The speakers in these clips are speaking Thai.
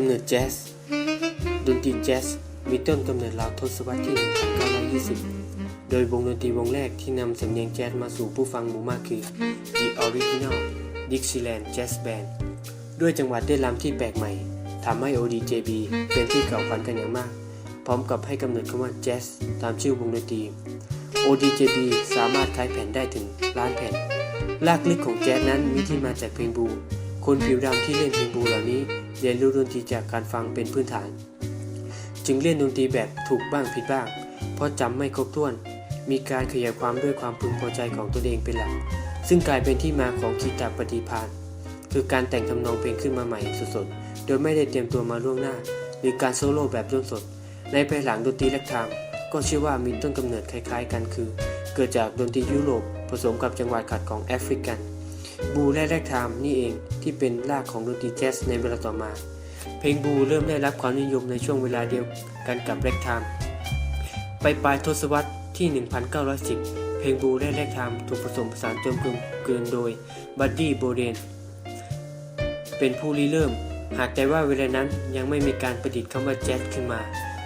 ำเนิดแจ๊สดนตรีแจ๊สมีต้นกำเนิดราวทศวรรษที่ 1920 โดยวงดนตรีวงแรกที่นำสำเนียงแจ๊สมาสู่ผู้ฟังหมู่มากคือ The Original Dixieland Jazz Band ด้วยจังหวะเต้นรำที่แปลกใหม่ทำให้ ODJB เป็นที่เก่าฝันกันอย่างมาก พร้อมกับให้กำเนิดคำว่าแจ๊สตามชื่อวงดนตรี ODJB สามารถขายแผ่นได้ถึงล้านแผ่น ลากลึกของแจ๊สนั้นมีที่มาจากเพลงบู คนผิวดำที่เล่นเพลงบูเหล่านี้ เรียนรู้ดนตรีจากการฟังเป็นพื้นฐาน จึงเล่นดนตรีแบบถูกบ้างผิดบ้าง เพราะจำไม่ครบถ้วน มีการขยายความด้วยความพึงพอใจของตัวเองเป็นหลัก ซึ่งกลายเป็นที่มาของคีตาปฏิภาณคือการแต่งทำนองเพลงขึ้นมาใหม่สดๆ โดยไม่ได้เตรียมตัวมาล่วงหน้า หรือการโซโล่แบบย่นสด ในภายหลังดนตรีแลกทม์ก็เชื่อว่ามีต้นกำเนิดคล้ายๆกันคือ เกิดจากดนตรียุโรปผสมกับจังหวะขัดของแอฟริกัน บูและแรกไทม์นี่เองที่เป็นรากของดนตรีแจ๊สในเวลาต่อมา เพลงบูเริ่มได้รับความนิยมในช่วงเวลาเดียวกันกับแรกไทม์ไปปลายทศวรรษที่ 1910 เพลงบูและแรกไทม์ถูกผสมผสานจนกลมกลืนโดยบัดดี้โบเดนเป็นผู้ริเริ่ม หากแต่ว่าเวลานั้นยังไม่มีการประดิษฐ์คำว่าแจ๊สขึ้นมา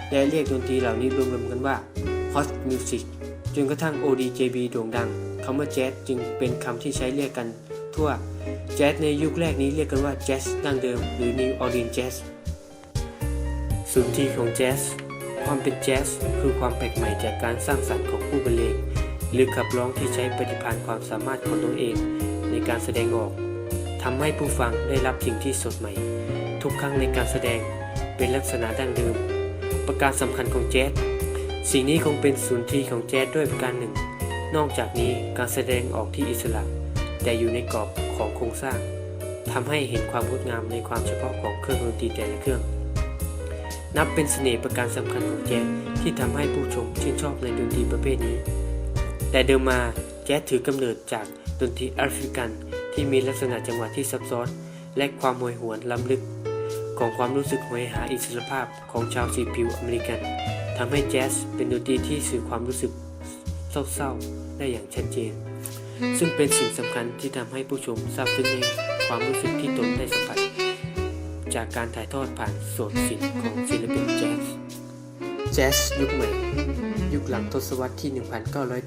และเรียกดนตรีเหล่านี้รวมๆกันว่า Hot Music จนกระทั่ง ODJB โด่งดังคำว่าแจ๊สจึงเป็นคำที่ใช้เรียกกัน ทั่วแจ๊สในยุคแรกนี้เรียกกันว่าแจ๊สดั้งเดิม หรือ New Orleans Jazz ศูนย์ที่ของแจ๊สความเป็นแจ๊สคือความแปลกใหม่จากการสร้างสรรค์ของผู้บรรเลงหรือขับร้องที่ใช้ปฏิภาณความสามารถของตัวเองในการแสดงออกทำให้ผู้ฟังได้รับสิ่งที่สดใหม่ ทุกครั้งในการแสดงเป็นลักษณะดั้งเดิม ประการสำคัญของแจ๊สสิ่งนี้คงเป็นศูนย์ที่ของแจ๊สด้วยประการหนึ่ง นอกจากนี้การแสดงออกที่อิสระ แต่อยู่ในกรอบของโครงสร้างทำให้เห็นความงดงามในความเฉพาะของเครื่องดนตรีแต่ละเครื่อง นับเป็นเสน่ห์ประการสำคัญของแจ๊สที่ทำให้ผู้ชมชื่นชอบในดนตรีประเภทนี้ แต่เดิมมาแจ๊สถือกำเนิดจากดนตรีแอฟริกันที่มีลักษณะจังหวะที่ซับซ้อน และความหวยหวนล้ำลึก ของความรู้สึกหวยหาอิสรภาพของชาวสีผิวอเมริกันทำให้แจ๊สเป็นดนตรีที่สื่อความรู้สึกเศร้าๆ ได้อย่างชัดเจน ซึ่งเป็นสิ่งสำคัญที่ทำให้ผู้ชมทราบซึ้งในความรู้สึกที่ตนได้สัมผัส จากการถ่ายทอดผ่านโสตศิลป์ของศิลปินแจ๊สแจ๊สยุคใหม่ ยุคหลังทศวรรษที่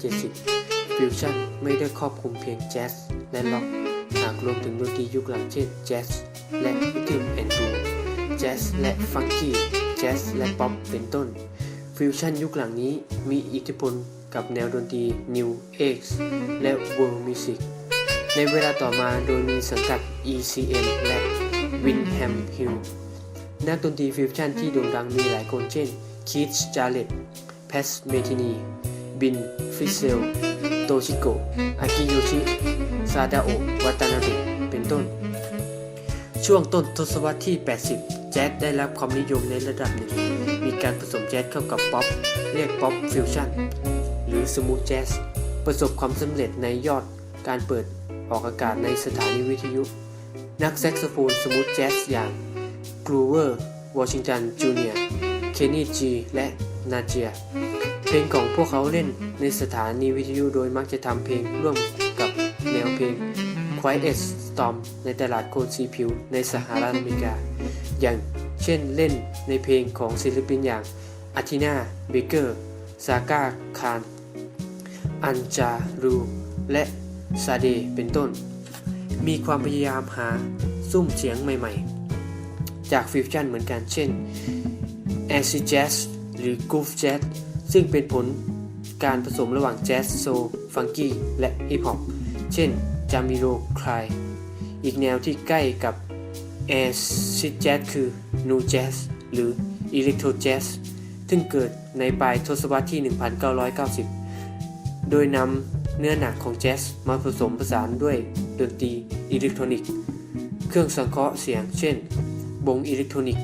1970 ฟิวชั่นไม่ได้ครอบคลุมเพียงแจ๊สและล็อกหากรวมถึงดนตรียุคหลังเช่นแจ๊สและริทึมแอนด์บูแจ๊สและฟังกี้แจ๊สและป๊อปเป็นต้น ฟิวชั่นยุคหลังนี้มีอิทธิพล กับแนวดนตรี New Age และ World Music ในเวลาต่อมาโดยมีสังกัด ECM และ Windham Hill นักดนตรีฟิวชั่นที่โด่งดังมีหลายคนเช่น Keith Jarrett Pat Metheny Bin Frisell โตชิโกะอากิโยชิ ซาดาโอะวัตานาเบะเป็นต้น ช่วงต้นทศวรรษที่ 80 แจ๊สได้รับความนิยมในระดับหนึ่ง มีการผสมแจ๊สเข้ากับป๊อป เรียกป๊อปฟิวชั่น หรือสมูทแจ๊สประสบความสำเร็จในยอดการเปิดออกอากาศในสถานีวิทยุ นักแซกโซโฟนสมูทแจ๊สอย่างกรูเวอร์วอชิงตันจูเนียร์เคนนี่จีและนาเจีย เพลงของพวกเขาเล่นในสถานีวิทยุโดยมักจะทำเพลงร่วมกับแนวเพลง Quiet Storm ในตลาดโคนสีผิวในสหรัฐอเมริกา อย่างเช่นเล่นในเพลงของศิลปินอย่างอาทินาเบเกอร์ ซาก้าคาน อันจารู และซาเดเป็นต้น มีความพยายามหาซุ้มเสียงใหม่ๆ จากฟิวชั่นเหมือนกันเช่น a c i d Jazz หรือ Groove Jazz ซึ่งเป็นผลการผสมระหว่างแจ๊สโซฟังกี้ และฮิปฮอป เช่น จามิโรคลาย อีกแนวที่ใกล้กับ a c i d Jazz คือ Nu Jazz หรือ Electro Jazz ซึ่งเกิดในปลายทศวรรษที่ 1990 โดยนำเนื้อหนักของแจ๊สมาผสมผสานด้วยดนตรีอิเล็กทรอนิกส์ เครื่องสังเคราะห์เสียง เช่นบงอิเล็กทรอนิกส์